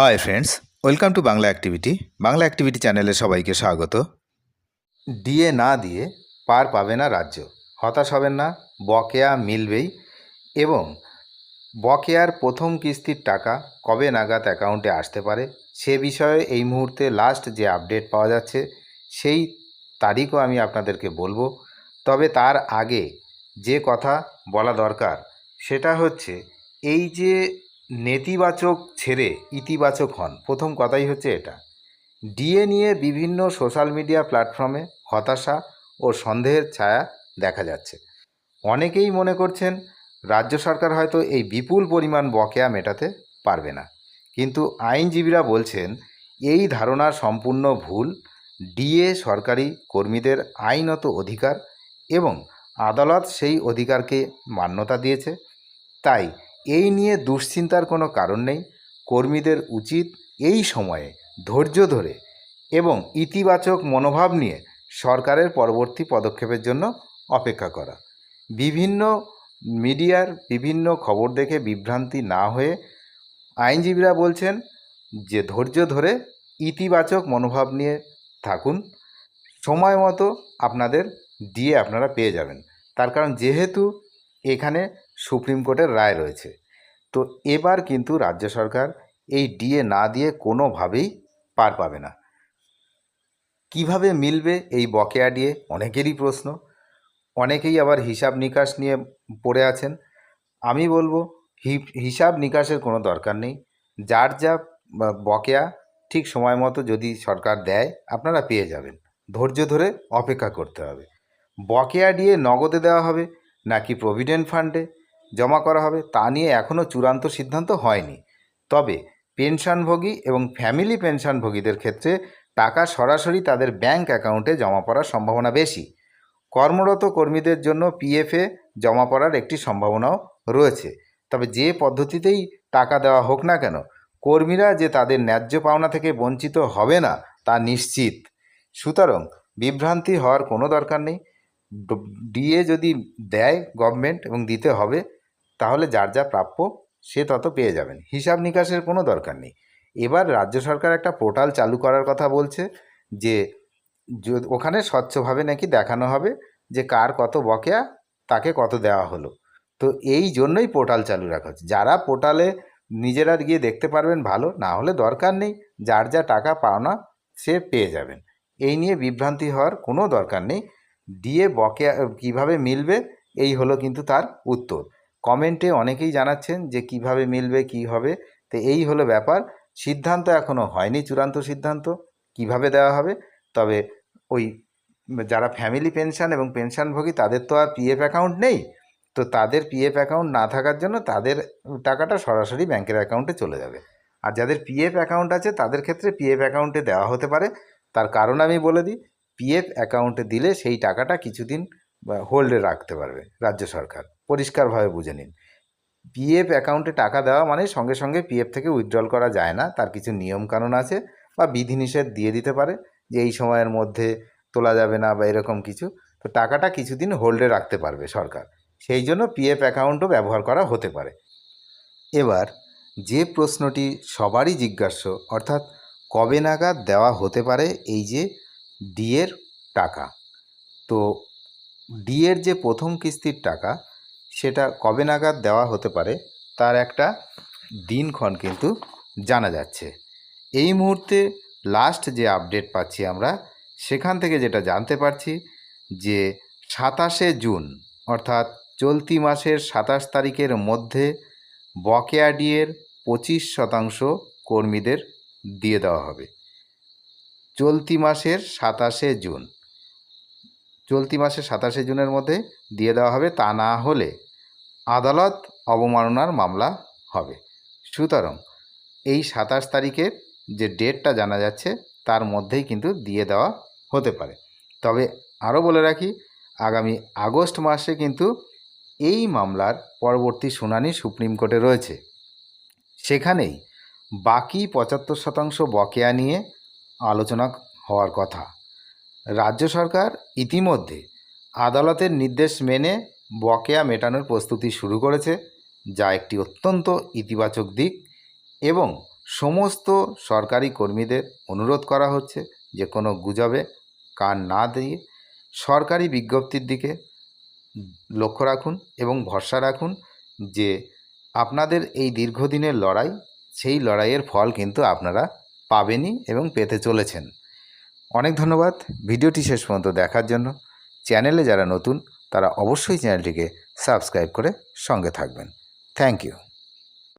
Hi friends welcome to Bangla activity Bangla activity চ্যানেলে সবাইকে স্বাগত। ডিএ না দিয়ে পার পাবে না রাজ্য। হতাশ হবেন না, বকেয়া মিলবেই। এবং বকেয়ার প্রথম কিস্তির টাকা কবে নাগাদ অ্যাকাউন্টে আসতে পারে, সে বিষয়ে এই মুহূর্তে লাস্ট যে আপডেট পাওয়া যাচ্ছে, সেই তারিখও আমি আপনাদেরকে বলব। তবে তার আগে যে কথা বলা দরকার, সেটা হচ্ছে এই যে নেতিবাচক ছেড়ে ইতিবাচক হন। প্রথম কথাই হচ্ছে এটা। ডিএ নিয়ে বিভিন্ন সোশ্যাল মিডিয়া প্ল্যাটফর্মে হতাশা ও সন্দেহের ছায়া দেখা যাচ্ছে। অনেকেই মনে করছেন, রাজ্য সরকার হয়তো এই বিপুল পরিমাণ বকেয়া মেটাতে পারবে না। কিন্তু আইনজীবীরা বলছেন, এই ধারণা সম্পূর্ণ ভুল ডিএ সরকারি কর্মীদের আইনত অধিকার এবং আদালত সেই অধিকারকে মান্যতা দিয়েছে। তাই এই নিয়ে দুশ্চিন্তার কোনো কারণ নেই। কর্মীদের উচিত এই সময়ে ধৈর্য ধরে এবং ইতিবাচক মনোভাব নিয়ে সরকারের পরবর্তী পদক্ষেপের জন্য অপেক্ষা করা। বিভিন্ন মিডিয়ার বিভিন্ন খবর দেখে বিভ্রান্তি না হয়ে আইনজীবীরা বলছেন যে, ধৈর্য ধরে ইতিবাচক মনোভাব নিয়ে থাকুন। সময় মতো আপনাদের দিয়ে আপনারা পেয়ে যাবেন। তার কারণ যেহেতু এখানে সুপ্রিম কোর্টের রায় রয়েছে। তো এবার কিন্তু রাজ্য সরকার এই ডিএ না দিয়ে কোনোভাবেই পার পাবে না। কীভাবে মিলবে এই বকেয়া ডিএ? অনেকেরই প্রশ্ন। অনেকেই আবার হিসাব নিকাশ নিয়ে পড়ে আছেন। আমি বলব হিসাব নিকাশের কোনো দরকার নেই। যার যা বকেয়া, ঠিক সময় মতো যদি সরকার দেয়, আপনারা পেয়ে যাবেন। ধৈর্য ধরে অপেক্ষা করতে হবে। বকেয়া দিয়ে নগদে দেওয়া হবে, নাকি প্রভিডেন্ট ফান্ডে? জমা করা হবে, তা নিয়ে এখনও চূড়ান্ত সিদ্ধান্ত হয়নি। তবে পেনশনভোগী এবং ফ্যামিলি পেনশনভোগীদের ক্ষেত্রে টাকা সরাসরি তাদের ব্যাংক অ্যাকাউন্টে জমা পড়ার সম্ভাবনা বেশি। কর্মরত কর্মীদের জন্য পিএফে জমা পড়ার একটি সম্ভাবনাও রয়েছে। তবে যে পদ্ধতিতেই টাকা দেওয়া হোক না কেন, কর্মীরা যে তাদের ন্যায্য পাওনা থেকে বঞ্চিত হবে না, তা নিশ্চিত। সুতরাং বিভ্রান্তি হওয়ার কোনো দরকার নেই। ডিএ যদি দেয় গভর্নমেন্ট এবং দিতে হবে তাহলে যার যা প্রাপ্য, সে তত পেয়ে যাবেন। হিসাব নিকাশের কোনো দরকার নেই। এবার রাজ্য সরকার একটা পোর্টাল চালু করার কথা বলছে যে ওখানে স্বচ্ছভাবে নাকি দেখানো হবে যে কার কত বকেয়া, তাকে কত দেওয়া হলো। তো এই জন্যই পোর্টাল চালু রাখা হচ্ছে। যারা পোর্টালে নিজেরা গিয়ে দেখতে পারবেন ভালো, না হলে দরকার নেই। যার যা টাকা পাওনা, সে পেয়ে যাবেন। এই নিয়ে বিভ্রান্তি হওয়ার কোনো দরকার নেই। দিয়ে বকেয়া, কীভাবে মিলবে, এই হলো কিন্তু তার উত্তর। কমেন্টে অনেকেই জানাচ্ছেন যে কীভাবে মিলবে, কি হবে। তো এই হলো ব্যাপার। সিদ্ধান্ত এখনও হয়নি, চূড়ান্ত সিদ্ধান্ত। কীভাবে দেওয়া হবে? তবে ওই যারা ফ্যামিলি পেনশন এবং পেনশনভোগী তাদের তো আর পিএফ অ্যাকাউন্ট নেই। তো তাদের পিএফ অ্যাকাউন্ট না থাকার জন্য তাদের টাকাটা সরাসরি ব্যাংকের অ্যাকাউন্টে চলে যাবে। আর যাদের পিএফ অ্যাকাউন্ট আছে, তাদের ক্ষেত্রে পিএফ অ্যাকাউন্টে দেওয়া হতে পারে। তার কারণ আমি বলে দিই পিএফ অ্যাকাউন্টে দিলে সেই টাকাটা কিছুদিন হোল্ডে রাখতে পারবে রাজ্য সরকার। পরিষ্কারভাবে বুঝে নিন। পিএফ অ্যাকাউন্টে টাকা দেওয়া মানে সঙ্গে সঙ্গে পিএফ থেকে উইথড্রল করা যায় না, তার কিছু নিয়মকানুন আছে বা বিধিনিষেধ দিয়ে দিতে পারে যে এই সময়ের মধ্যে তোলা যাবে না বা এরকম কিছু। তো টাকাটা কিছুদিন হোল্ডে রাখতে পারবে সরকার। সেই জন্য পিএফ অ্যাকাউন্টও ব্যবহার করা হতে পারে। এবার যে প্রশ্নটি সবারই জিজ্ঞাস্য, অর্থাৎ কবে নাগাদ দেওয়া হতে পারে এই যে ডিএর টাকা? তো ডিএর যে প্রথম কিস্তির টাকা সেটা কবে নাগাদ দেওয়া হতে পারে তার একটা দিনক্ষণ কিন্তু জানা যাচ্ছে। এই মুহূর্তে লাস্ট যে আপডেট পাচ্ছি আমরা, সেখান থেকে যেটা জানতে পারছি যে সাতাশে জুন, অর্থাৎ চলতি মাসের সাতাশ তারিখের মধ্যে বকেয়া ডিএর পঁচিশ শতাংশ কর্মীদের দিয়ে দেওয়া হবে। চলতি মাসের সাতাশে জুন, চলতি মাসের সাতাশে জুনের মধ্যে দিয়ে দেওয়া হবে। তা না হলে আদালত অবমাননার মামলা হবে। সুতরাং এই সাতাশ তারিখের যে ডেটটা জানা যাচ্ছে, তার মধ্যেই কিন্তু দিয়ে দেওয়া হতে পারে। তবে আরও বলে রাখি, আগামী আগস্ট মাসে কিন্তু এই মামলার পরবর্তী শুনানি সুপ্রিম কোর্টে রয়েছে। সেখানেই বাকি পঁচাত্তর শতাংশ বকেয়া নিয়ে আলোচনা হওয়ার কথা। রাজ্য সরকার ইতিমধ্যে আদালতের নির্দেশ মেনে বকেয়া মেটানোর প্রস্তুতি শুরু করেছে, যা একটি অত্যন্ত ইতিবাচক দিক এবং সমস্ত সরকারি কর্মীদের অনুরোধ করা হচ্ছে যে কোনো গুজবে কান না দিয়ে সরকারি বিজ্ঞপ্তির দিকে লক্ষ্য রাখুন এবং ভরসা রাখুন যে আপনাদের এই দীর্ঘদিনের লড়াই, সেই লড়াইয়ের ফল কিন্তু আপনারা পাবেনই এবং পেতে চলেছেন। অনেক ধন্যবাদ। ভিডিওটি শেষ পর্যন্ত দেখার জন্য। চ্যানেলে যারা নতুন তারা অবশ্যই চ্যানেলটিকে সাবস্ক্রাইব করে সঙ্গে থাকবেন। Thank you.